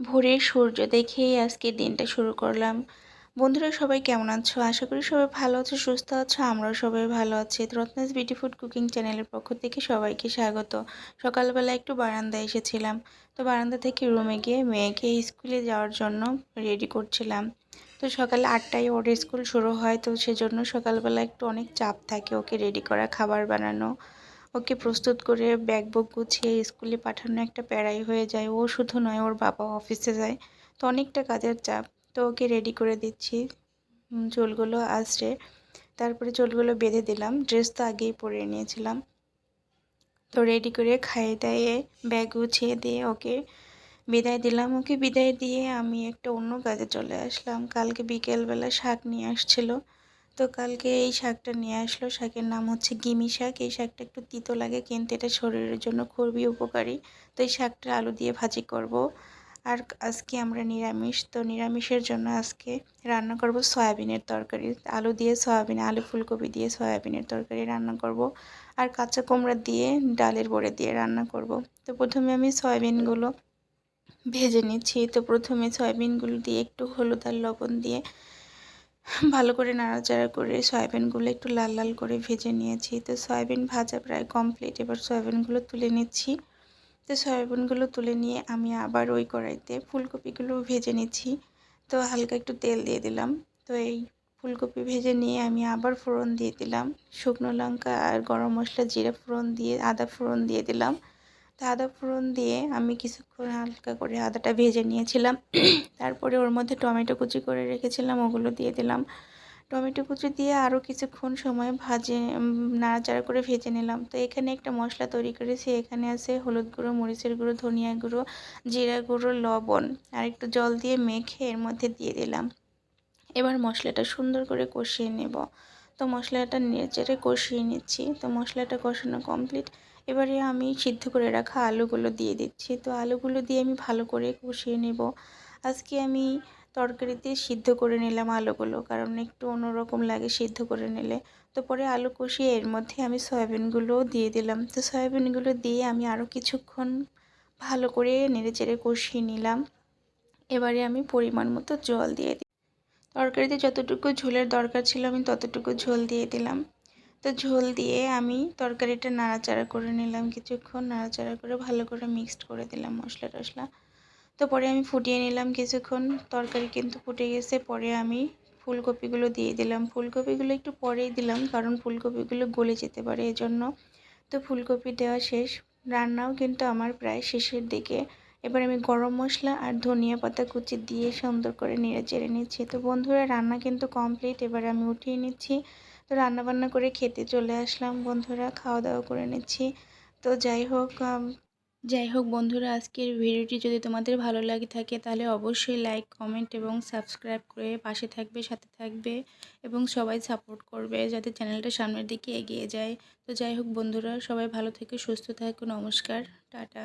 ভোরের সূর্য দেখেই আজকে দিনটা শুরু করলাম। বন্ধুরা, সবাই কেমন আছো? আশা করি সবাই ভালো আছো, সুস্থ আছো, আমরাও সবাই ভালো আছি। রত্নাস বিউটি ফুড কুকিং চ্যানেলের পক্ষ থেকে সবাইকে স্বাগত। সকালবেলা একটু বারান্দায় এসেছিলাম। তো বারান্দা থেকে রুমে গিয়ে মেয়েকে স্কুলে যাওয়ার জন্য রেডি করছিলাম। তো সকালে আটটায় ওর স্কুল শুরু হয়, তো সেজন্য সকালবেলা একটু অনেক চাপ থাকে ওকে রেডি করা, খাবার বানানো। ওকে প্রস্তুত করে ব্যাগ বুক গুছিয়ে স্কুলে পাঠানো একটা প্যারাই হয়ে যায়। ও শুধু নয়, ওর বাবা অফিসে যায়। তো অনেকটা কাজের চাপ। তো ওকে রেডি করে দিচ্ছি। চুলগুলো আসছে তারপরে চুলগুলো বেঁধে দিলাম। ড্রেস তো আগেই পরে নিয়েছিলাম। তো রেডি করে খাইয়ে দাইয়ে ব্যাগ গুছিয়ে দিয়ে ওকে বিদায় দিলাম। ওকে বিদায় দিয়ে আমি একটা অন্য কাজে চলে আসলাম। কালকে বিকেলবেলা শাক নিয়ে আসছিল। তো কালকে এই শাকটা নিয়ে আসলো। শাকের নাম হচ্ছে গিমি শাক। এই শাকটা একটু তিতো লাগে কিন্তু এটা শরীরের জন্য খুবই উপকারী। তো এই শাকটা আলু দিয়ে ভাজি করব। আর আজকে আমরা নিরামিষ। তো নিরামিষের জন্য আজকে রান্না করব সয়াবিনের তরকারি। আলু দিয়ে সয়াবিন, আলু ফুলকপি দিয়ে সয়াবিনের তরকারি রান্না করব। আর কাঁচা কুমড়া দিয়ে ডালের বড়ে দিয়ে রান্না করব। তো প্রথমে আমি সয়াবিনগুলো ভেজে নিচ্ছি। তো প্রথমে সয়াবিনগুলো দিয়ে একটু হলুদ আর লবণ দিয়ে ভালো করে নাড়াচাড়া করে সয়াবিনগুলো একটু লাল লাল করে ভেজে নিয়েছি। তো সয়াবিন ভাজা প্রায় কমপ্লিট এবার সয়াবিনগুলো তুলে নিচ্ছি। তো সয়াবিনগুলো তুলে নিয়ে আমি আবার ওই কড়াইতে ফুলকপিগুলো ভেজে নিচ্ছি। তো হালকা একটু তেল দিয়ে দিলাম। তো এই ফুলকপি ভেজে নিয়ে আমি আবার ফোড়ন দিয়ে দিলাম। শুকনো লঙ্কা আর গরম মশলা জিরা ফোড়ন দিয়ে, আদা ফোড়ন দিয়ে দিলাম। তো আদা ফোড়ন দিয়ে আমি কিছুক্ষণ হালকা করে আদাটা ভেজে নিয়েছিলাম। তারপরে ওর মধ্যে টমেটো কুচি করে রেখেছিলাম, ওগুলো দিয়ে দিলাম। টমেটো কুচি দিয়ে আরও কিছুক্ষণ সময় ভাজে নাড়াচাড়া করে ভেজে নিলাম। তো এখানে একটা মশলা তৈরি করেছি। এখানে আছে হলুদ গুঁড়ো, মরিচের গুঁড়ো, ধনিয়া গুঁড়ো, জিরা গুঁড়ো, লবণ আর একটু জল দিয়ে মেখে এর মধ্যে দিয়ে দিলাম। এবার মশলাটা সুন্দর করে কষিয়ে নেব। তো মশলাটা নেড়েচেড়ে কষিয়ে নিচ্ছি। তো মশলাটা কষানো কমপ্লিট এবারে আমি সিদ্ধ করে রাখা আলুগুলো দিয়ে দিচ্ছি। তো আলুগুলো দিয়ে আমি ভালো করে কষিয়ে নেব। আজকে আমি তরকারিতে সিদ্ধ করে নিলাম আলুগুলো, কারণ একটু অন্যরকম লাগে সিদ্ধ করে নিলে। তো পরে আলু কষিয়ে এর মধ্যে আমি সয়াবিনগুলোও দিয়ে দিলাম। তো সয়াবিনগুলো দিয়ে আমি আরও কিছুক্ষণ ভালো করে নেড়েচেড়ে কষিয়ে নিলাম। এবারে আমি পরিমাণ মতো জল দিয়ে তরকারিতে যতটুকু ঝোলের দরকার ছিল আমি ততটুকু ঝোল দিয়ে দিলাম। তো ঝোল দিয়ে আমি তরকারিটা নাড়াচাড়া করে নিলাম কিছুক্ষণ, নাড়াচাড়া করে ভালো করে মিক্সড করে দিলাম মশলা টশলা তো পরে আমি ফুটিয়ে নিলাম কিছুক্ষণ, তরকারি কিন্তু ফুটে গেছে। পরে আমি ফুলকপিগুলো দিয়ে দিলাম। ফুলকপিগুলো একটু পরেই দিলাম কারণ ফুলকপিগুলো গলে যেতে পারে এজন্য। তো ফুলকপি দেওয়া শেষ। রান্নাও কিন্তু আমার প্রায় শেষের দিকে। এবার আমি গরম মশলা আর ধনিয়া পাতা কুচি দিয়ে সুন্দর করে নেড়ে চেড়ে নিচ্ছি। তো বন্ধুরা, রান্না কিন্তু কমপ্লিট এবার আমি উঠিয়ে নিচ্ছি। তো রান্না বান্না করে খেতে চলে আসলাম বন্ধুরা খাওয়া দাওয়া করে নিচ্ছি। তো যাই হোক যাই হোক বন্ধুরা, আজকের ভিডিওটি যদি তোমাদের ভালো লাগে থাকে, তাহলে অবশ্যই লাইক কমেন্ট এবং সাবস্ক্রাইব করে পাশে থাকবে, সাথে থাকবে এবং সবাই সাপোর্ট করবে যাতে চ্যানেলটা সামনের দিকে এগিয়ে যায়। তো যাই হোক বন্ধুরা, সবাই ভালো থেকে, সুস্থ থাকো, নমস্কার, টাটা।